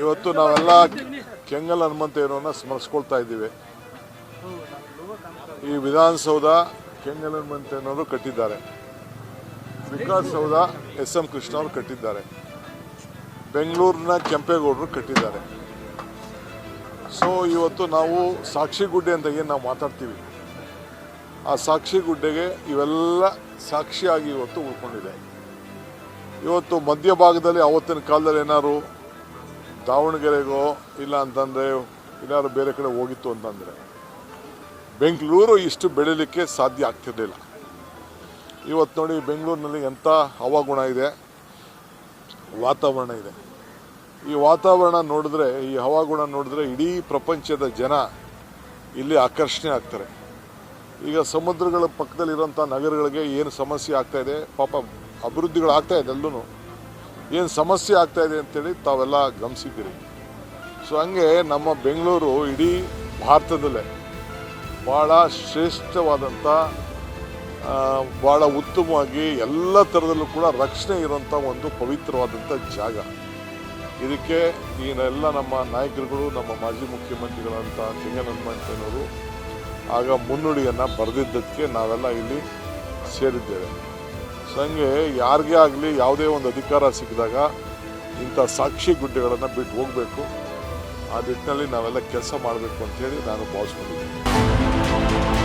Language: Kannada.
ಇವತ್ತು ನಾವೆಲ್ಲ ಕೆಂಗಲ್ ಹನುಮಂತೇನನ್ನ ಸ್ಮರಿಸ್ಕೊಳ್ತಾ ಇದ್ದೀವಿ. ಈ ವಿಧಾನಸೌಧ ಕೆಂಗಲ್ ಹನುಮಂತೇನವರು ಕಟ್ಟಿದ್ದಾರೆ. ವಿಕಾಸಸೌಧ ಎಸ್ ಎಂ ಕೃಷ್ಣ ಅವರು ಕಟ್ಟಿದ್ದಾರೆ. ಬೆಂಗಳೂರಿನ ಕೆಂಪೇಗೌಡರು ಕಟ್ಟಿದ್ದಾರೆ. ಸೊ ಇವತ್ತು ನಾವು ಸಾಕ್ಷಿ ಗುಡ್ಡೆ ಅಂತ ಏನು ನಾವು ಮಾತಾಡ್ತೀವಿ? ಆ ಸಾಕ್ಷಿ ಗುಡ್ಡೆಗೆ ಇವೆಲ್ಲ ಸಾಕ್ಷಿಯಾಗಿ ಇವತ್ತು ಉಳ್ಕೊಂಡಿದೆ. ಇವತ್ತು ಮಧ್ಯಭಾಗದಲ್ಲಿ ಅವತ್ತಿನ ಕಾಲದಲ್ಲಿ ಏನಾದ್ರು ದಾವಣಗೆರೆಗೋ ಇಲ್ಲ ಅಂತಂದರೆ ಏನಾದ್ರು ಬೇರೆ ಕಡೆ ಹೋಗಿತ್ತು ಅಂತಂದರೆ ಬೆಂಗಳೂರು ಇಷ್ಟು ಬೆಳೀಲಿಕ್ಕೆ ಸಾಧ್ಯ ಆಗ್ತಿರಲಿಲ್ಲ. ಇವತ್ತು ನೋಡಿ ಬೆಂಗಳೂರಿನಲ್ಲಿ ಎಂಥ ಹವಾಗುಣ ಇದೆ, ವಾತಾವರಣ ಇದೆ. ಈ ವಾತಾವರಣ ನೋಡಿದ್ರೆ, ಈ ಹವಾಗುಣ ನೋಡಿದ್ರೆ ಇಡೀ ಪ್ರಪಂಚದ ಜನ ಇಲ್ಲಿ ಆಕರ್ಷಣೆ ಆಗ್ತಾರೆ. ಈಗ ಸಮುದ್ರಗಳ ಪಕ್ಕದಲ್ಲಿರೋಂಥ ನಗರಗಳಿಗೆ ಏನು ಸಮಸ್ಯೆ ಆಗ್ತಾ ಇದೆ, ಪಾಪ ಅಭಿವೃದ್ಧಿಗಳಾಗ್ತಾ ಇದೆ ಎಲ್ಲೂ ಏನು ಸಮಸ್ಯೆ ಆಗ್ತಾ ಇದೆ ಅಂತೇಳಿ ತಾವೆಲ್ಲ ಗಮನಿಸಿದ್ದೀರಿ. ಸೊ ಹಂಗೆ ನಮ್ಮ ಬೆಂಗಳೂರು ಇಡೀ ಭಾರತದಲ್ಲೇ ಭಾಳ ಶ್ರೇಷ್ಠವಾದಂಥ ಭಾಳ ಉತ್ತಮವಾಗಿ ಎಲ್ಲ ಥರದಲ್ಲೂ ಕೂಡ ರಕ್ಷಣೆ ಇರುವಂಥ ಒಂದು ಪವಿತ್ರವಾದಂಥ ಜಾಗ. ಇದಕ್ಕೆ ಈನೆಲ್ಲ ನಮ್ಮ ನಾಯಕರುಗಳು, ನಮ್ಮ ಮಾಜಿ ಮುಖ್ಯಮಂತ್ರಿಗಳಂತ ಸಿಂಗನ್ ಹನುಮಂತನವರು ಆಗ ಮುನ್ನುಡಿಯನ್ನು ಬರೆದಿದ್ದಕ್ಕೆ ನಾವೆಲ್ಲ ಇಲ್ಲಿ ಸೇರಿದ್ದೇವೆ. ಸೊ ಹಂಗೆ ಯಾರಿಗೇ ಆಗಲಿ ಯಾವುದೇ ಒಂದು ಅಧಿಕಾರ ಸಿಕ್ಕಿದಾಗ ಇಂಥ ಸಾಕ್ಷಿ ಗುಡ್ಡೆಗಳನ್ನು ಬಿಟ್ಟು ಹೋಗಬೇಕು. ಆ ನಿಟ್ಟಿನಲ್ಲಿ ನಾವೆಲ್ಲ ಕೆಲಸ ಮಾಡಬೇಕು ಅಂತೇಳಿ ನಾನು ಭಾವಿಸ್ಕೊಂಡಿದ್ದೀನಿ.